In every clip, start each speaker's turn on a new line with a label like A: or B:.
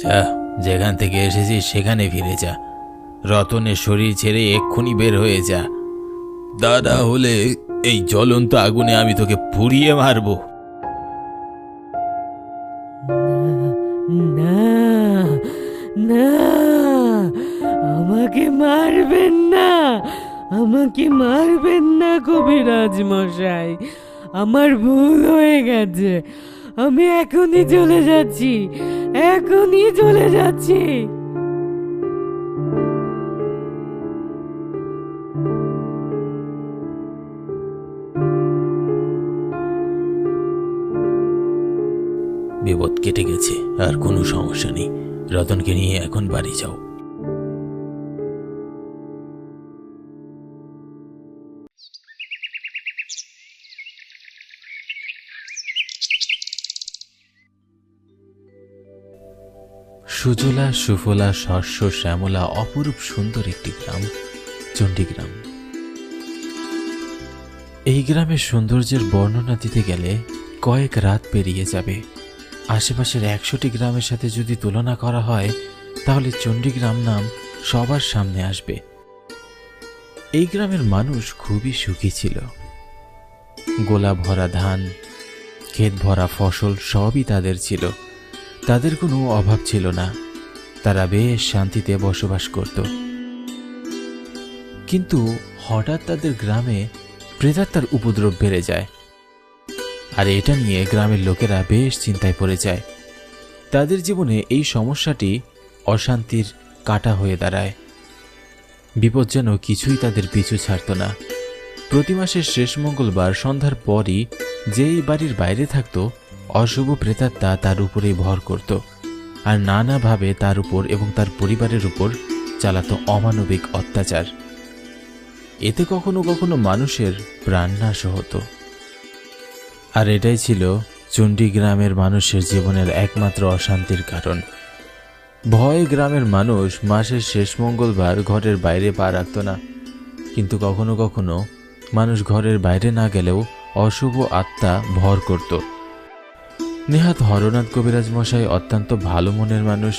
A: যা, যেখান থেকে এসেছিস সেখানে ফিরে যা। রতনের শরীর ছেড়ে এক্ষুনি বের হয়ে যা। দাদা হলে এই জ্বলন্ত আগুনে আমি তোকে পুড়িয়ে মারবো।
B: না না আমাকে মারবেন না, আমাকে মারবেন না কবিরাজ মশাই। আমার ভুল হয়ে গেছে, আমি এখনই চলে যাচ্ছি। এখনই চলে যাচ্ছি।
A: বিপদ কেটে গেছে, আর কোনো সমস্যা নেই। রতনকে নিয়ে এখন বাড়ি যাও। সুজলা, সুফলা, শস্য, শ্যামলা, অপরূপ সুন্দর একটি গ্রাম, চণ্ডীগ্রাম। এই গ্রামের সৌন্দর্যের বর্ণনা দিতে গেলে কয়েক রাত পেরিয়ে যাবে। আশেপাশের একশোটি গ্রামের সাথে যদি তুলনা করা হয়, তাহলে চণ্ডীগ্রাম নাম সবার সামনে আসবে। এই গ্রামের মানুষ খুবই সুখী ছিল। গোলা ভরা ধান, ক্ষেত ভরা ফসল সবই তাদের ছিল। তাদের কোনো অভাব ছিল না। তারা বেশ শান্তিতে বসবাস করত। কিন্তু হঠাৎ তাদের গ্রামে প্রেতাত্মার উপদ্রব বেড়ে যায়। আর এটা নিয়ে গ্রামের লোকেরা বেশ চিন্তায় পড়ে যায়। তাদের জীবনে এই সমস্যাটি অশান্তির কাটা হয়ে দাঁড়ায়। বিপদ যেন কিছুই তাদের পিছু ছাড়ত না। প্রতি মাসের শেষ মঙ্গলবার সন্ধ্যার পরই যেই বাড়ির বাইরে থাকত অশুভ প্রেতাত্মা তার উপরেই ভর করত আর নানাভাবে তার উপর এবং তার পরিবারের উপর চালাতো অমানবিক অত্যাচার। এতে কখনো কখনো মানুষের প্রাণনাশ হতো। আর এটাই ছিল চণ্ডী গ্রামের মানুষের জীবনের একমাত্র অশান্তির কারণ। ভয় গ্রামের মানুষ মাসের শেষ মঙ্গলবার ঘরের বাইরে পা রাখত না। কিন্তু কখনো কখনো মানুষ ঘরের বাইরে না গেলেও অশুভ আত্মা ভর করত। নেহাত হরনাথ কবিরাজ মশাই অত্যন্ত ভালো মনের মানুষ।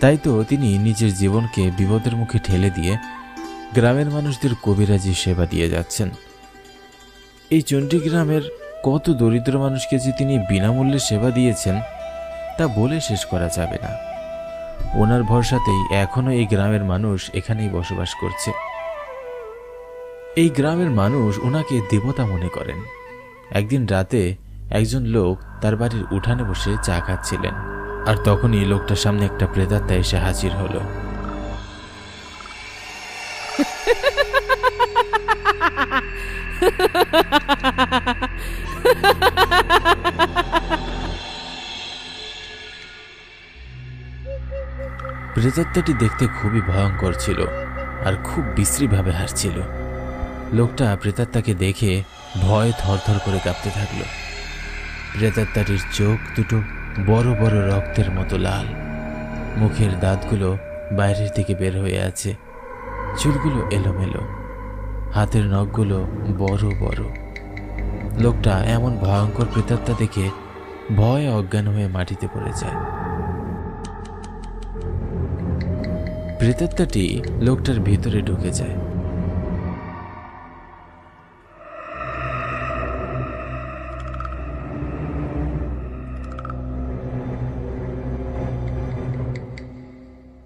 A: তাই তো তিনি নিজের জীবনকে বিপদের মুখে ঠেলে দিয়ে গ্রামের মানুষদের কবিরাজি সেবা দিয়ে যাচ্ছেন। এই চণ্ডীগ্রামের কত দরিদ্র মানুষকে যে তিনি বিনামূল্যে সেবা দিয়েছেন, তা বলে শেষ করা যাবে না। ওনার ভরসাতেই এখনও এই গ্রামের মানুষ এখানেই বসবাস করছে। এই গ্রামের মানুষ ওনাকে দেবতা মনে করেন। একদিন রাতে একজন লোক তার বাড়ির উঠানে বসে চা খাচ্ছিলেন। আর তখনই লোকটার সামনে একটা প্রেতাত্মা এসে হাজির হলো। প্রেতাত্মাটি দেখতে খুবই ভয়ঙ্কর ছিল আর খুব বিশ্রীভাবে হাসছিল। লোকটা প্রেতাত্মাকে দেখে ভয়ে থরথর করে কাঁপতে থাকল। প্রেতাত্মাটির চোখ দুটো বড় বড় রক্তের মতো লাল। মুখের দাঁতগুলো বাইরের দিকে বের হয়ে আছে। চুলগুলো এলোমেলো। হাতের নখগুলো বড় বড়। লোকটা এমন ভয়ঙ্কর প্রেতাত্মা দেখে ভয়ে অজ্ঞান হয়ে মাটিতে পড়ে যায়। প্রেতাত্মাটি লোকটার ভিতরে ঢুকে যায়।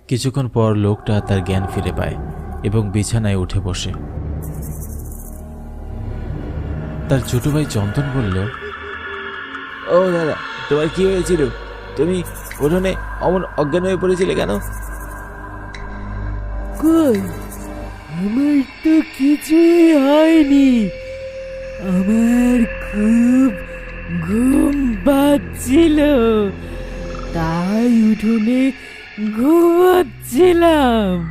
A: কিছুক্ষণ পর লোকটা তার জ্ঞান ফিরে পায় এবং বিছানায় উঠে বসে। তার ছোট ভাই চন্দন বলল
C: ও দাদা তোমার কি হয়েছিল? তুমি উঠোনে অমন অজ্ঞান হয়ে পড়েছিলে কেন?
B: কই? আমার তো কিছুই হয়নি। আমার খুব ঘুম পাচ্ছিল। তাই উঠোনে ঘুমাচ্ছিলাম।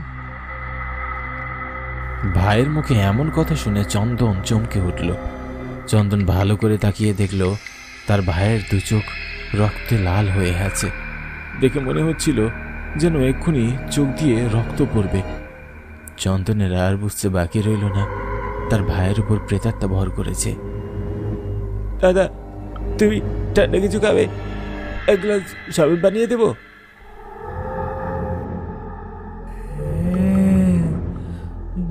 A: ভাইয়ের মুখে এমন কথা শুনে চন্দন চমকে উঠল। চন্দন ভালো করে তাকিয়ে দেখল তার ভাইয়ের দু চোখ রক্তে লাল হয়ে আছে। দেখে মনে হচ্ছিল যেন এক্ষুনি চোখ দিয়ে রক্ত পড়বে। চন্দনের আর বুঝতে বাকি রইল না তার ভাইয়ের উপর প্রেতাত্মা ভর করেছে।
C: দাদা তুমি ঠান্ডা কিছু খাবে? এক গ্লাস শরবত বানিয়ে দেবো?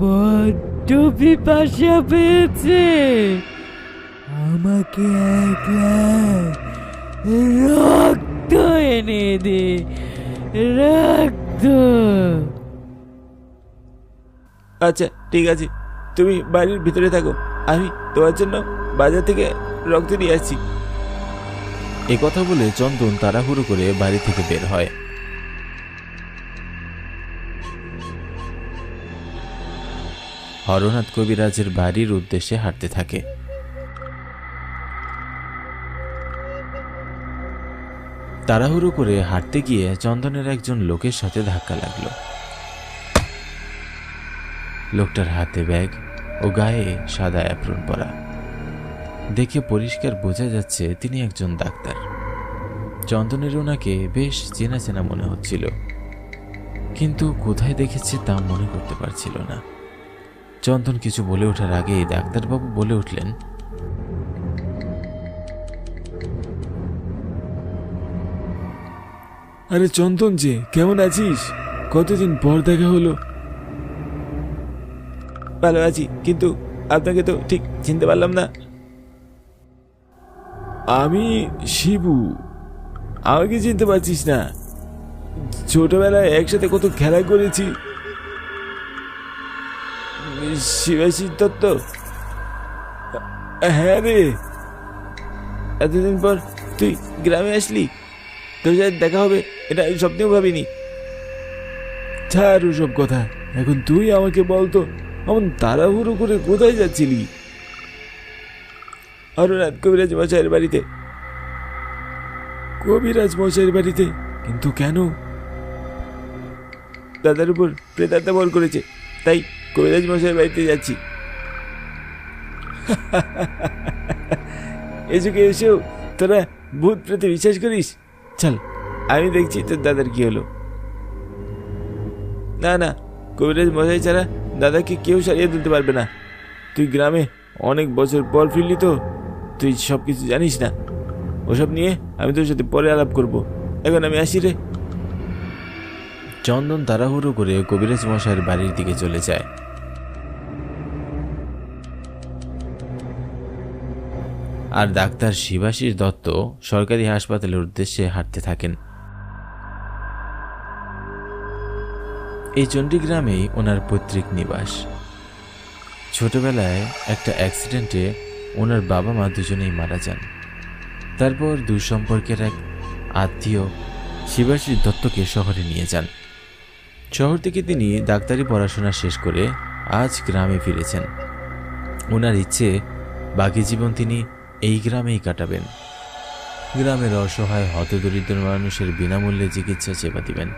B: বড্ড পিপাসা পেয়েছে। আমাকে এক রক্ত এনে দে রক্ত।
A: আচ্ছা ঠিক আছে। তুমি বাড়ির ভিতরে থাকো। আমি তোমার জন্য বাজার থেকে রক্ত নিয়ে আসছি।
D: এ কথা বলে চন্দন তাড়াহুড়ো করে বাড়ি থেকে বের হয়। হরনাথ কবিরাজের বাড়ির উদ্দেশ্যে হাঁটতে থাকে। তাড়াহুড়ো করে হাঁটতে গিয়ে চন্দনের একজন লোকের সাথে ধাক্কা লাগল। লোকটার হাতে ব্যাগ ও গায়ে সাদা অ্যাপ্রন পরা। দেখে পরিষ্কার বোঝা যাচ্ছে তিনি একজন ডাক্তার। চন্দনের ওনাকে বেশ চেনা চেনা মনে হচ্ছিল। কিন্তু কোথায় দেখেছে তা মনে করতে পারছিল না। চন্দন কিছু বলে ওঠার আগেই ডাক্তারবাবু বলে উঠলেন,
A: আরে চন্দন যে কেমন আছিস? কতদিন পর দেখা হলো? ভালো আছি, কিন্তু আপনাকে তো ঠিক চিনতে পারলাম না। আমি শিবু। আমাকে চিনতে পারছিস না। ছোটবেলায় একসাথে কত খেলা করেছি। শিবাশী দত্ত? হ্যাঁ রে। এতদিন পর তুই গ্রামে আসলি? তোর সাথে দেখা হবে, এটা আমি স্বপ্নেও ভাবিনি। ছাড় সব কথা। এখন তুই আমাকে বলতো, এমন তাড়াহুড়ো করে কোথায় যাচ্ছিলি? হরনাথ কবিরাজ মশাইয়ের বাড়িতে। কবিরাজ মশাইয়ের বাড়িতে? কিন্তু কেন? দাদার উপর প্রেতাত্মা বল করেছে, তাই কবিরাজ মশাইয়ের বাড়িতে যাচ্ছি। এসো কে এসেও তোরা ভূত প্রেতে বিশ্বাস করিস? চল, আমি দেখছি তোর দাদার কি হলো। না না, কবিরাজ মশাই ছাড়া দাদাকে কেউ সারিয়ে তুলতে পারবে না। তুই গ্রামে অনেক বছর পর ফিরলি তো, তুই সব কিছু জানিস না। ওসব নিয়ে আমি তোর সাথে পরে আলাপ করব। এখন আমি আসি রে।
D: চন্দন তাড়াহুড়ো করে কবিরাজ মশাইয়ের বাড়ির দিকে চলে যায়। আর ডাক্তার শিবাশিস দত্ত সরকারি হাসপাতালের উদ্দেশ্যে হাঁটতে থাকেন। এই চণ্ডীগ্রামেই ওনার পৈতৃক নিবাস। ছোটবেলায় একটা অ্যাক্সিডেন্টে ওনার বাবা মা দুজনেই মারা যান। তারপর দুঃসম্পর্কের এক আত্মীয় শিবাশিস দত্তকে শহরে নিয়ে যান। শহর থেকে তিনি ডাক্তারি পড়াশোনা শেষ করে আজ গ্রামে ফিরেছেন। ওনার ইচ্ছে বাকি জীবন তিনি এই গ্রামেই কাটাবেন। গ্রামের অসহায় হতদরিদ্র মানুষের বিনামূল্যে চিকিৎসা সেবা দিবেন।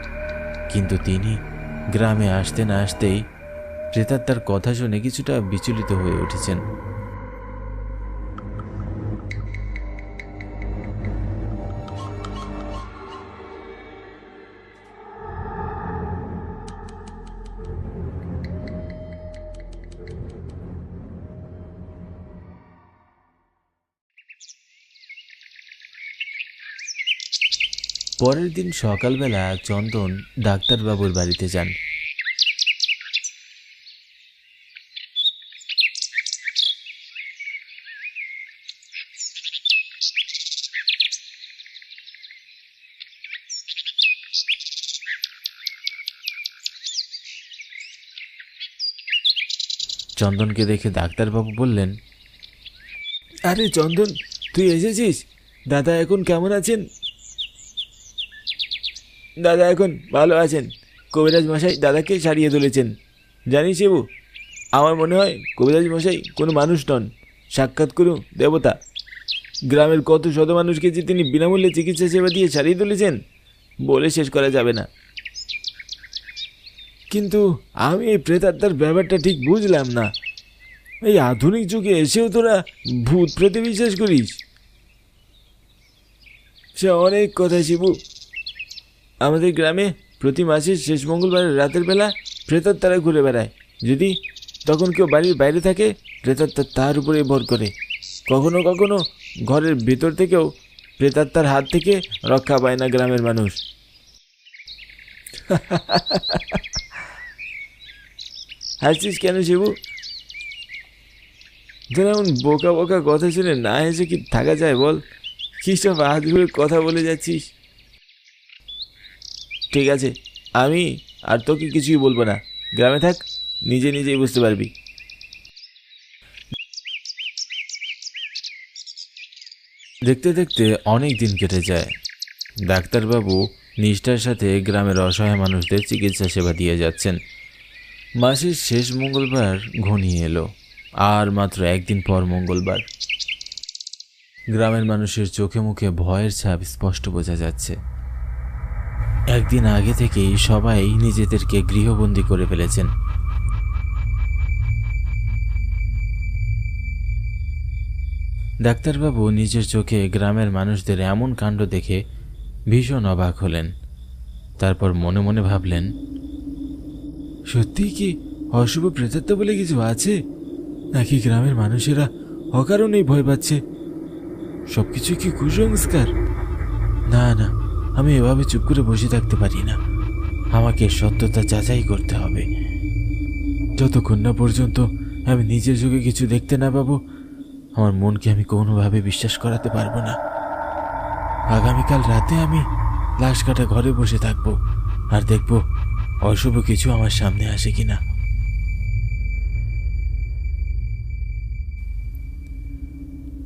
D: কিন্তু তিনি গ্রামে আসতে না আসতেই ক্রেতার তার কথা শুনে কিছুটা বিচলিত হয়ে উঠেছেন। পরের দিন সকালবেলা চন্দন ডাক্তারবাবুর বাড়িতে যান। চন্দনকে দেখে ডাক্তারবাবু বললেন,
A: আরে চন্দন, তুই এসেছিস? দাদা এখন কেমন আছেন? দাদা এখন ভালো আছেন। কবিরাজ মশাই দাদাকে সারিয়ে তুলেছেন। জানিস শিবু, আমার মনে হয় কবিরাজ মশাই কোনো মানুষ নন। সাক্ষাৎ করু দেবতা। গ্রামের কত শত মানুষকে যে তিনি বিনামূল্যে চিকিৎসা সেবা দিয়ে সারিয়ে তুলেছেন, বলে শেষ করা যাবে না। কিন্তু আমি এই প্রেতাত্মার ব্যাপারটা ঠিক বুঝলাম না। এই আধুনিক যুগে এসেও তোরা ভূত প্রেতে বিশ্বাস করিস। সে অনেক কথা শিবু। আমাদের গ্রামে প্রতি মাসের শেষ মঙ্গলবার রাতের বেলা প্রেতার তারা ঘুরে বেড়ায়। যদি তখন কেউ বাড়ির বাইরে থাকে প্রেতাত্মা তার উপরে ভর করে। কখনো কখনো ঘরের ভেতর থেকেও প্রেতাত্মার হাত থেকে রক্ষা পায় না গ্রামের মানুষ।
C: হাসছিস কেন শিবু? তোর এমন বোকা বোকা কথা শুনে না হেসে কি থাকা যায় বল? কী সব হাত কথা বলে যাচ্ছিস? ঠিক আছে, আমি আর তোকে কিছুই বলব না। গ্রামে থাক, নিজে নিজেই বুঝতে পারবি।
A: দেখতে দেখতে অনেক দিন কেটে যায়। ডাক্তারবাবু নিষ্ঠার সাথে গ্রামের অসহায় মানুষদের চিকিৎসা সেবা দিয়ে যাচ্ছেন। মাসের শেষ মঙ্গলবার ঘনিয়ে এলো, আর মাত্র একদিন পর মঙ্গলবার। গ্রামের মানুষের চোখে মুখে ভয়ের ছাপ স্পষ্ট বোঝা যাচ্ছে। একদিন আগে থেকেই সবাই নিজেদেরকে গৃহবন্দী করে ফেলেছেন। ডাক্তারবাবু নিজের চোখে গ্রামের মানুষদের এমন কাণ্ড দেখে ভীষণ অবাক হলেন। তারপর মনে মনে ভাবলেন
C: সত্যি কি অশুভ প্রেতাত্মা বলে কিছু আছে? নাকি গ্রামের মানুষেরা অকারণেই ভয় পাচ্ছে? সব কিছু কি কুসংস্কার?
A: না না আমি এভাবে চুপ করে বসে থাকতে পারি না। আমাকে সত্যতা যাচাই করতে হবে।
C: যতক্ষণ না পর্যন্ত আমি নিজের যুগে কিছু দেখতে না পাবো,
A: আমার মনকে আমি কোনোভাবে বিশ্বাস করাতে পারব না।
C: আগামীকাল রাতে আমি লাশ কাটা ঘরে বসে থাকব আর দেখব অশুভ কিছু আমার সামনে আসে কিনা।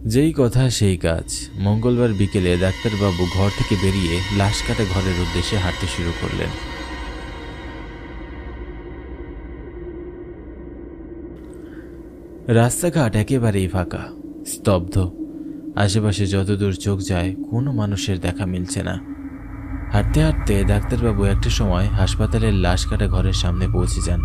A: যেই কথা সেই কাজ। মঙ্গলবার বিকেলে ডাক্তারবাবু ঘর থেকে বেরিয়ে লাশ কাটা ঘরের উদ্দেশ্যে হাঁটতে শুরু করলেন। রাস্তাঘাট একেবারেই ফাঁকা, স্তব্ধ। আশেপাশে যতদূর চোখ যায়, কোনো মানুষের দেখা মিলছে না। হাঁটতে হাঁটতে ডাক্তারবাবু একটা সময় হাসপাতালের লাশ কাটা ঘরের সামনে পৌঁছে যান।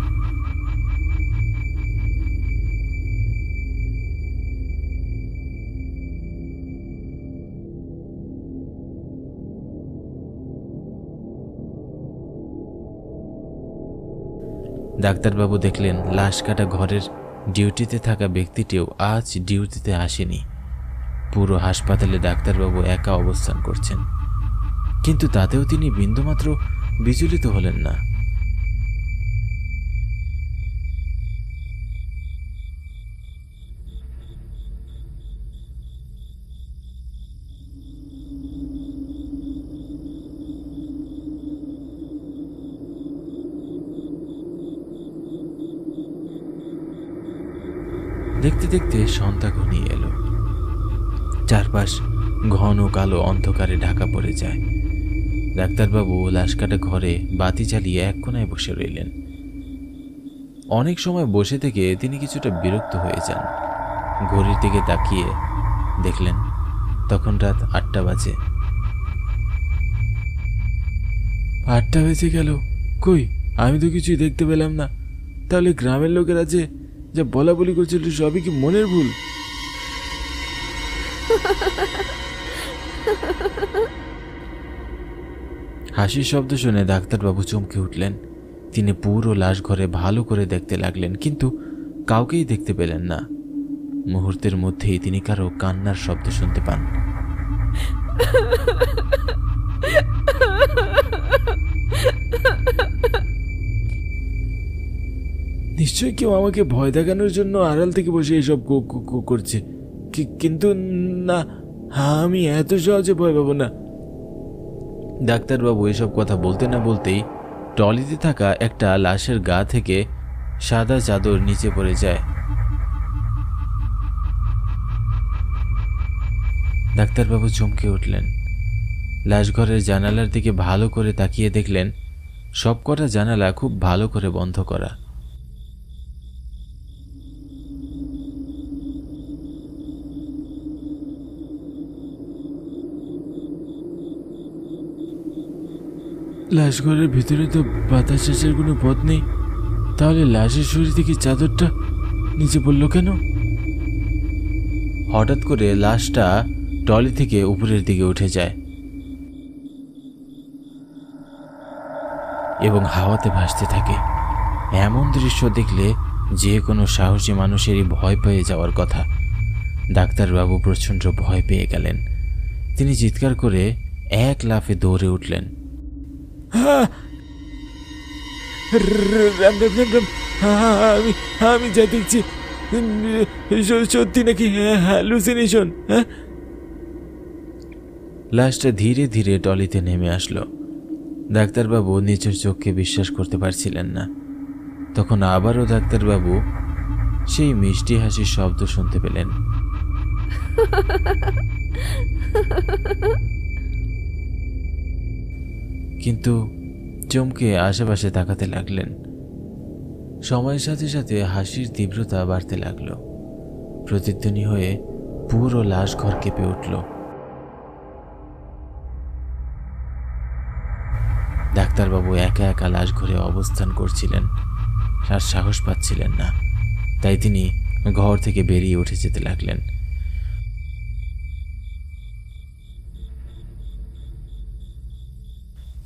A: ডাক্তারবাবু দেখলেন লাশ কাটা ঘরের ডিউটিতে থাকা ব্যক্তিটিও আজ ডিউটিতে আসেনি। পুরো হাসপাতালে ডাক্তারবাবু একা অবস্থান করছেন। কিন্তু তাতেও তিনি বিন্দুমাত্র বিচলিত হলেন না। দেখতে দেখতে সন্ধ্যা ঘনিয়ে এলো। চারপাশ ঘন কালো অন্ধকারে ঢাকা পড়ে যায়। ডাক্তারবাবু লাশ কাটা ঘরে বাতি চালিয়ে এক কোনায় বসে রইলেন। অনেক সময় বসে থেকে তিনি কিছুটা বিরক্ত হয়ে যান। ঘড়ির দিকে তাকিয়ে দেখলেন, তখন রাত আটটা বাজে।
C: আটটা বেজে গেল। কই? আমি তো কিছুই দেখতে পেলাম না। তাহলে গ্রামের লোকেরা যে যা বলা বলি করছিল সবই কি মনের ভুল?
A: হাসির শব্দ শুনে ডাক্তারবাবু চমকে উঠলেন। তিনি পুরো লাশ ঘরে ভালো করে দেখতে লাগলেন, কিন্তু কাউকেই দেখতে পেলেন না। মুহূর্তের মধ্যেই তিনি কারও কান্নার শব্দ শুনতে পান।
C: নিশ্চয়ই কেউ আমাকে ভয় দেখানোর জন্য আড়াল থেকে বসে এসব করছে। কিন্তু না, আমি এত সহজে ভয় পাবো না।
A: ডাক্তারবাবু এসব কথা বলতে না বলতেই টলিতে থাকা একটা লাশের গা থেকে সাদা চাদর নিচে পড়ে যায়। ডাক্তারবাবু চমকে উঠলেন। লাশঘরের জানালার দিকে ভালো করে তাকিয়ে দেখলেন, সবকটা জানালা খুব ভালো করে বন্ধ করা।
C: লাশ ঘরের ভিতরে তো বাতাস আসার কোনো পথ নেই। তাহলে লাশের শরীর থেকে চাদরটা নিচে পড়ল কেন?
A: হঠাৎ করে লাশটা টলি থেকে উপরের দিকে উঠে যায় এবং হাওয়াতে ভাসতে থাকে। এমন দৃশ্য দেখলে যে কোনো সাহসী মানুষেরই ভয় পেয়ে যাওয়ার কথা। ডাক্তারবাবু প্রচণ্ড ভয় পেয়ে গেলেন। তিনি চিৎকার করে এক লাফে দৌড়ে উঠলেন।
C: রাম রাম রাম রাম আমি আমি যা দেখছি সত্যি নাকি হ্যালুসিনেশন হ্যাঁ?
A: লাশটা ধীরে ধীরে টলিতে নেমে আসলো। ডাক্তারবাবু নিজের চোখকে বিশ্বাস করতে পারছিলেন না। তখন আবারও ডাক্তারবাবু সেই মিষ্টি হাসির শব্দ শুনতে পেলেন। কিন্তু চমকে আশেপাশে তাকাতে লাগলেন। সময়ের সাথে সাথে হাসির তীব্রতা বাড়তে লাগল। প্রতিধ্বনি হয়ে পুরো লাশ ঘর কেঁপে উঠল। ডাক্তারবাবু একা একা লাশ ঘরে অবস্থান করছিলেন। আর সাহস পাচ্ছিলেন না। তাই তিনি ঘর থেকে বেরিয়ে উঠে যেতে লাগলেন।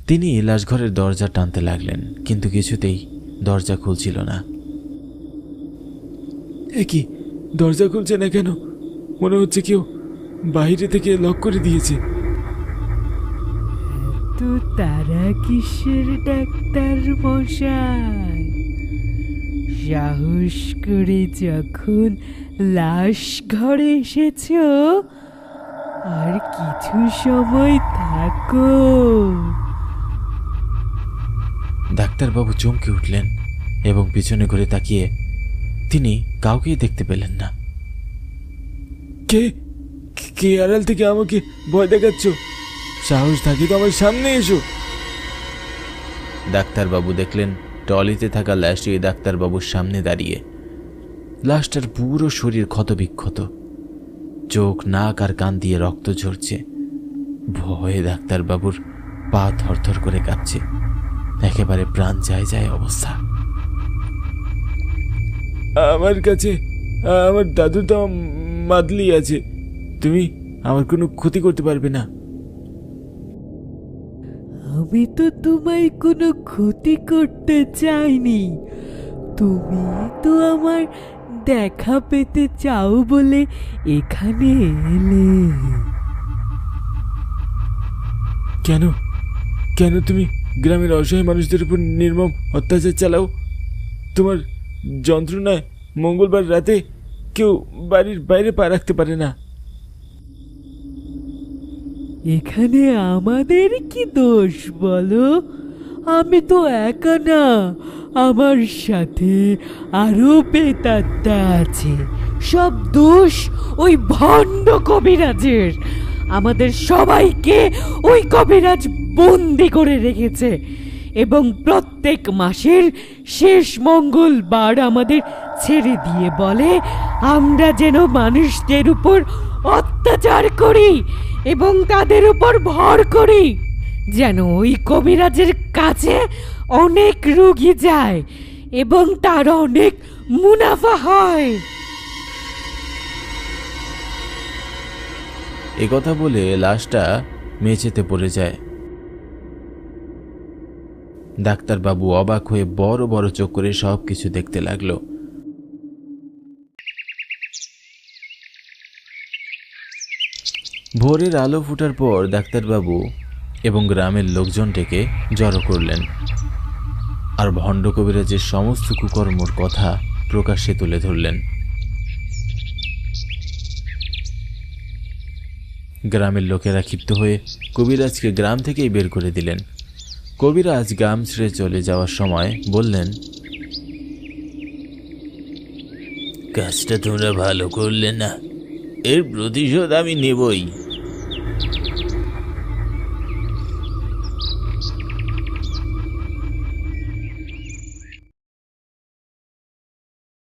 A: তিনি লাশঘরের দরজা টানতে লাগলেন কিন্তু কিছুতেই দরজা খুলছিল না।
C: এ কি দরজা খুলছে না কেন? মনে হচ্ছে কেউ বাইরে থেকে লক করে দিয়েছে।
B: তো তারা কিসের ডাক্তার মশাই? সাহস করে যখন লাশ ঘরে এসেছ আর কিছু সময় থাকো।
A: ডাক্তারবাবু চমকে উঠলেন এবং পিছনে ঘুরে তাকিয়ে তিনি কাউকেই দেখতে পেলেন না।
C: কে? কে আড়াল থেকে আমাকে ভয় দেখাচ্ছ? সাহস থাকি তো আমার সামনে এসো।
A: ডাক্তারবাবু দেখলেন টলিতে থাকা লাশটি ডাক্তারবাবুর সামনে দাঁড়িয়ে। লাশটার পুরো শরীর ক্ষতবিক্ষত। চোখ নাক আর কান দিয়ে রক্ত ঝরছে। ভয়ে ডাক্তারবাবুর পা থরথর করে কাঁপছে। একেবারে প্রাণ যায় যায় অবস্থা।
C: আমার কাছে আমার দাদু তো মাদলি আছে। তুমি আমার কোনো ক্ষতি করতে পারবে না।
B: আমি তো তোমায় কোনো ক্ষতি করতে চাইনি। তুমি তো আমার দেখা পেতে চাও বলে এখানে এলে।
C: কেন? কেন তুমি গ্রামের অসহায় মানুষদের উপর নির্মম অত্যাচার চালাও। তোমার যন্ত্রণায় মঙ্গলবার রাতে কেউ বাড়ির বাইরে পা রাখতে পারে না।
B: এখানে আমাদের কি দোষ বলো? আমি তো একা না। আমার সাথে আরও পেতাত্তা আছে। সব দোষ ওই ভণ্ড কবিরাজের। আমাদের সবাইকে ওই কবিরাজ বন্দি করে রেখেছে। এবং প্রত্যেক মাসের শেষ মঙ্গলবার আমাদের ছেড়ে দিয়ে বলে, আমরা যেন মানুষদের উপর অত্যাচার করি এবং তাদের উপর ভর করি, যেন ওই কবিরাজের কাছে অনেক রুগী যায় এবং তার অনেক মুনাফা হয়।
A: কথা বলে লাশটা মেঝেতে পড়ে যায়। ডাক্তারবাবু অবাক হয়ে বড় বড় চোখ করে সব কিছু দেখতে লাগল। ভোরের আলো ফুটার পর ডাক্তারবাবু এবং গ্রামের লোকজন ডেকে জড়ো করলেন। আর ভণ্ড কবিরাজের সমস্ত কুকর্মর কথা প্রকাশ্যে তুলে ধরলেন। গ্রামের লোকেরা ক্ষিপ্ত হয়ে কবিরাজকে গ্রাম থেকেই বের করে দিলেন। কবিরাজ গ্রাম ছেড়ে চলে যাওয়ার সময় বললেন, কাজটা তোমরা ভালো করলে না, এর প্রতিশোধ আমি নেবই।